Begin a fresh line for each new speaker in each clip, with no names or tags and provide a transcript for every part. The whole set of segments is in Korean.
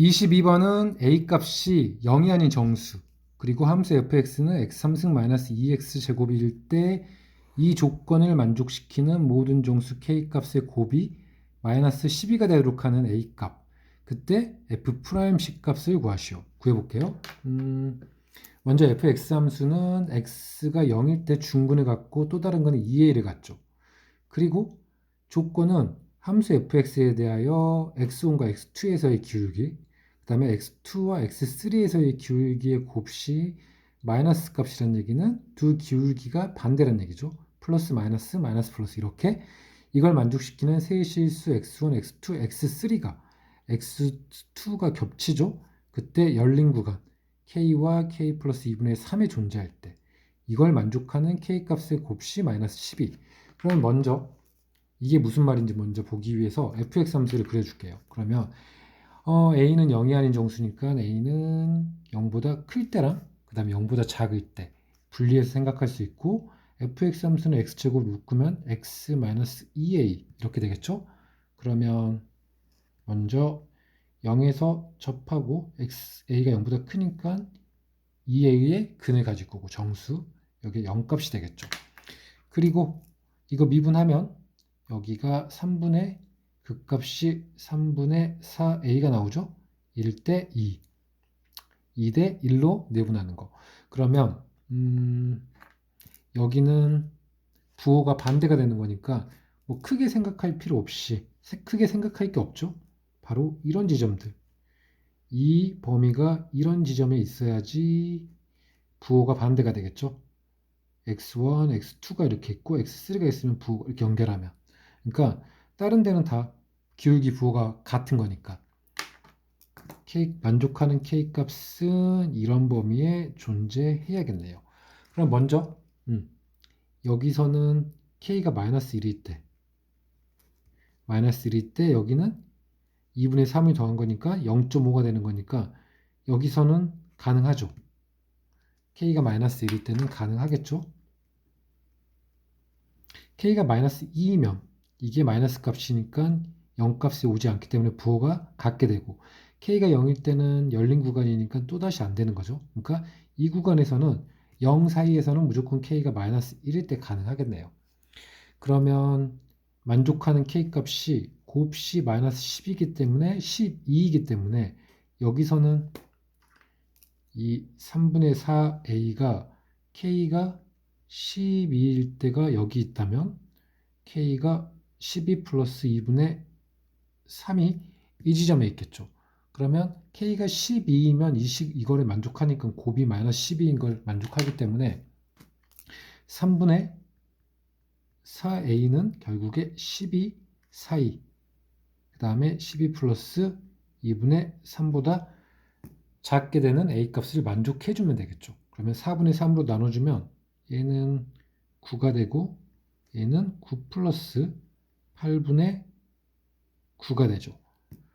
22번은 a 값이 0이 아닌 정수. 그리고 함수 fx는 x 3승 마이너스 2x 제곱일 때 이 조건을 만족시키는 모든 정수 k 값의 곱이 마이너스 12가 되도록 하는 a 값. 그때 f 프라임 c 값을 구하시오. 구해볼게요. 음, 먼저 fx 함수는 x가 0일 때 중근을 갖고 또 다른 거는 2a를 갖죠. 그리고 조건은 함수 fx에 대하여 x1과 x2에서의 기울기. 그 다음에 x2와 x3에서의 기울기의 곱시 마이너스 값이라는 얘기는 두 기울기가 반대라는 얘기죠. 플러스 마이너스 마이너스 플러스 이렇게 이걸 만족시키는 세 실수 x1, x2, x3가 x2가 겹치죠. 그때 열린 구간 k와 k 플러스 2분의 3이 존재할 때 이걸 만족하는 k 값의 곱시 마이너스 12 그러면 먼저 이게 무슨 말인지 먼저 보기 위해서 fx 함수를 그려줄게요. 그러면 어, a는 0이 아닌 정수니까 a는 0보다 클 때랑 그 다음에 0보다 작을 때 분리해서 생각할 수 있고 fx 함수는 x제곱 묶으면 x-2a 이렇게 되겠죠? 그러면 먼저 0에서 접하고 x, a가 0보다 크니까 2a의 근을 가질 거고 정수 여기 0값이 되겠죠. 그리고 이거 미분하면 여기가 3분의 극값이 3분의 4a가 나오죠? 1대 2. 2대 1로 내분하는 거. 그러면 음, 여기는 부호가 반대가 되는 거니까 뭐 크게 생각할 필요 없이 크게 생각할 게 없죠? 바로 이런 지점들. 이 범위가 이런 지점에 있어야지 부호가 반대가 되겠죠? x1, x2가 이렇게 있고 x3가 있으면 부호 이렇게 연결하면 그러니까 다른 데는 다 기울기 부호가 같은 거니까 K, 만족하는 K 값은 이런 범위에 존재해야겠네요. 그럼 먼저 음, 여기서는 K가 마이너스 1일 때 마이너스 1일 때 여기는 2분의 3을 더한 거니까 0.5가 되는 거니까 여기서는 가능하죠. K가 마이너스 1일 때는 가능하겠죠. K가 마이너스 2이면 이게 마이너스 값이니까 0값이 오지 않기 때문에 부호가 같게 되고 K가 0일 때는 열린 구간이니까 또다시 안 되는 거죠. 그러니까 이 구간에서는 0 사이에서는 무조건 K가 마이너스 1일 때 가능하겠네요. 그러면 만족하는 K 값이 곱시 마이너스 10이기 때문에 12이기 때문에 여기서는 이 3분의 4A가 K가 12일 때가 여기 있다면 K가 12 플러스 2분의 3이 이 지점에 있겠죠. 그러면 K가 12이면 이 식, 이거를 만족하니까 곱이 마이너스 12인 걸 만족하기 때문에 3분의 4A는 결국에 12 사이 그 다음에 12 플러스 2분의 3보다 작게 되는 A 값을 만족해 주면 되겠죠. 그러면 4분의 3으로 나눠주면 얘는 9가 되고 얘는 9 플러스 8분의 9가 되죠.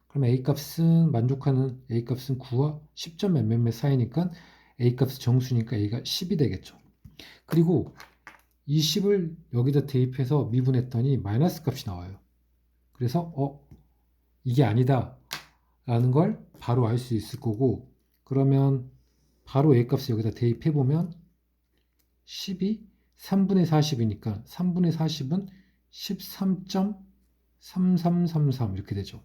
그럼 A 값은 만족하는 A 값은 9와 10점 몇몇몇 사이니까 A 값은 정수니까 A가 10이 되겠죠. 그리고 이 10을 여기다 대입해서 미분했더니 마이너스 값이 나와요. 그래서 어 이게 아니다 라는 걸 바로 알 수 있을 거고 그러면 바로 A 값을 여기다 대입해 보면 10이 3분의 40이니까 3분의 40은 13.3333 이렇게 되죠.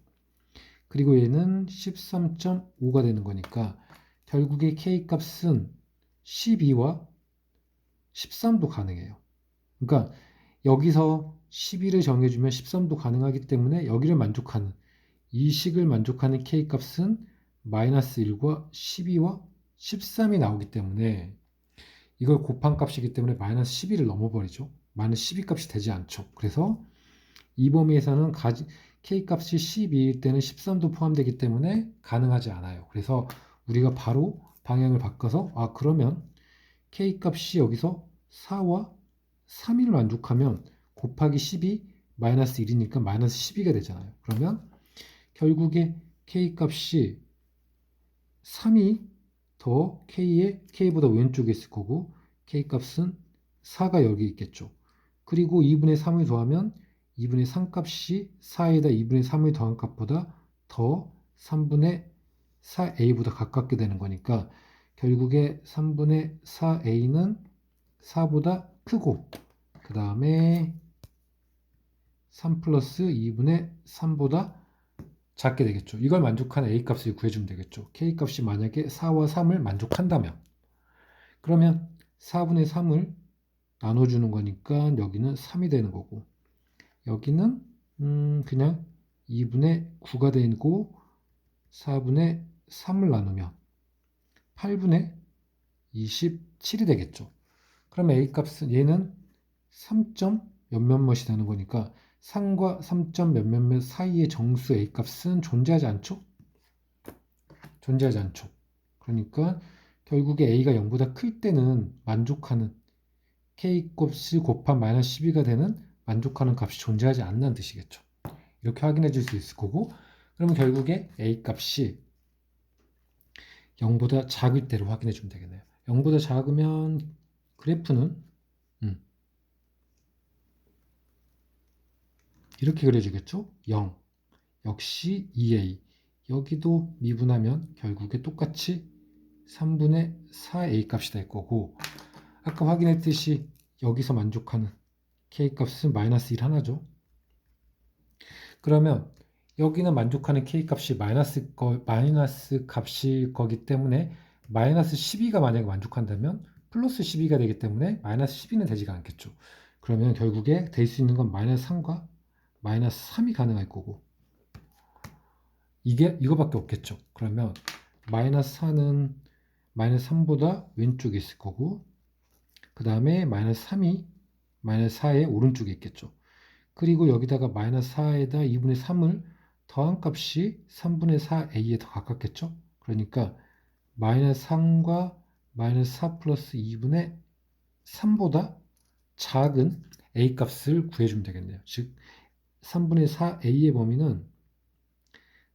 그리고 얘는 13.5가 되는 거니까 결국에 K 값은 12와 13도 가능해요. 그러니까 여기서 12를 정해주면 13도 가능하기 때문에 여기를 만족하는 이 식을 만족하는 K 값은 마이너스 1과 12와 13이 나오기 때문에 이걸 곱한 값이기 때문에 마이너스 12를 넘어버리죠. 마이너스 12 값이 되지 않죠. 그래서 이 범위에서는 가지, K 값이 12일 때는 13도 포함되기 때문에 가능하지 않아요. 그래서 우리가 바로 방향을 바꿔서 아 그러면 K 값이 여기서 4와 3을 만족하면 곱하기 10이 마이너스 1이니까 마이너스 12가 되잖아요. 그러면 결국에 K 값이 3이 더 K의 K보다 왼쪽에 있을 거고 K 값은 4가 여기 있겠죠. 그리고 2분의 3을 더하면 2분의 3 값이 4에다 2분의 3을 더한 값보다 더 3분의 4a보다 가깝게 되는 거니까 결국에 3분의 4a는 4보다 크고 그 다음에 3 플러스 2분의 3보다 작게 되겠죠. 이걸 만족하는 a 값을 구해주면 되겠죠. k 값이 만약에 4와 3을 만족한다면 그러면 4분의 3을 나눠주는 거니까 여기는 3이 되는 거고 여기는 음 그냥 2분의 9가 되고 4분의 3을 나누면 8분의 27이 되겠죠. 그럼 a 값은 얘는 3점 몇몇몇이 되는 거니까 3과 3점 몇몇몇 사이의 정수 a 값은 존재하지 않죠? 존재하지 않죠. 그러니까 결국에 a가 0보다 클 때는 만족하는 k 값이 곱한 마이너스 12가 되는 만족하는 값이 존재하지 않는 뜻이겠죠. 이렇게 확인해 줄 수 있을 거고 그러면 결국에 a 값이 0보다 작을 때로 확인해 주면 되겠네요. 0보다 작으면 그래프는 음, 이렇게 그려지겠죠? 0 역시 2a 여기도 미분하면 결국에 똑같이 3분의 4a 값이 될 거고 아까 확인했듯이 여기서 만족하는 k 값은 마이너스 1 하나죠. 그러면 여기는 만족하는 k 값이 마이너스 거, 마이너스 값일 거기 때문에 마이너스 12가 만약에 만족한다면 플러스 12가 되기 때문에 마이너스 12는 되지가 않겠죠. 그러면 결국에 될 수 있는 건 마이너스 3과 마이너스 3이 가능할 거고 이게 이거밖에 없겠죠. 그러면 마이너스 4는 마이너스 3보다 왼쪽에 있을 거고 그 다음에 마이너스 3이 마이너스 4의 오른쪽에 있겠죠. 그리고 여기다가 마이너스 4에다 2분의 3을 더한 값이 3분의 4a에 더 가깝겠죠. 그러니까 마이너스 3과 마이너스 4 플러스 2분의 3보다 작은 a 값을 구해주면 되겠네요. 즉 3분의 4a의 범위는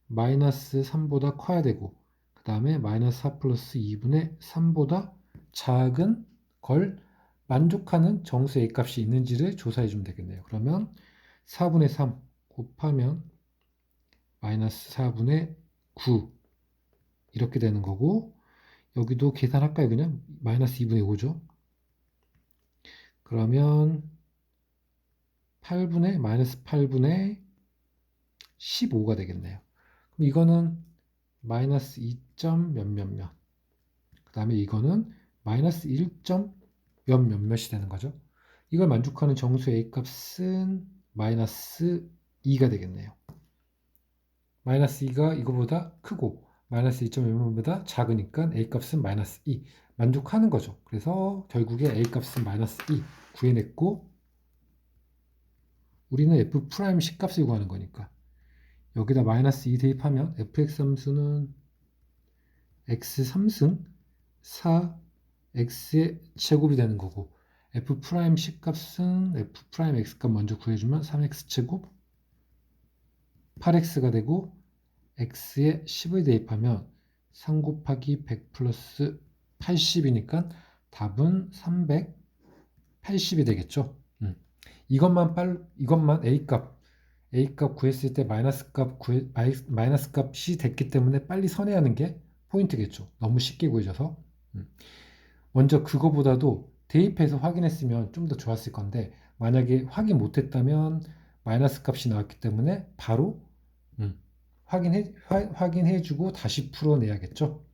마이너스 3보다 커야 되고 그 다음에 마이너스 4 플러스 2분의 3보다 작은 걸 만족하는 정수 a 값이 있는지를 조사해 주면 되겠네요. 그러면 4분의 3 곱하면 마이너스 4분의 9 이렇게 되는 거고 여기도 계산할까요? 그냥 마이너스 2분의 5죠. 그러면 8분의 마이너스 8분의 15가 되겠네요. 그럼 이거는 마이너스 2 점 몇몇몇 그 다음에 이거는 마이너스 1점 몇 몇몇이 되는 거죠. 이걸 만족하는 정수 A 값은 마이너스 2가 되겠네요. 마이너스 2가 이거보다 크고 마이너스 2점 몇몇보다 작으니까 A 값은 마이너스 2 만족하는 거죠. 그래서 결국에 A 값은 마이너스 2 구해냈고 우리는 f 프라임 식값을 구하는 거니까 여기다 마이너스 2 대입하면 fx 함수는 x 3승 4 x의 제곱이 되는 거고 f 프라임 식값은 f 프라임 x 값 먼저 구해주면 3x 제곱 8x가 되고 x에 10을 대입하면 3 곱하기 100 플러스 80이니까 답은 380이 되겠죠. 음. 이것만 빨 이것만 a 값 a 값 구했을 때 마이너스 값 구해 마이너스 값이 됐기 때문에 빨리 선회하는 게 포인트겠죠. 너무 쉽게 구해져서. 음. 먼저 그거보다도 대입해서 확인했으면 좀 더 좋았을 건데 만약에 확인 못했다면 마이너스 값이 나왔기 때문에 바로 음, 확인해 확인해주고 다시 풀어내야겠죠.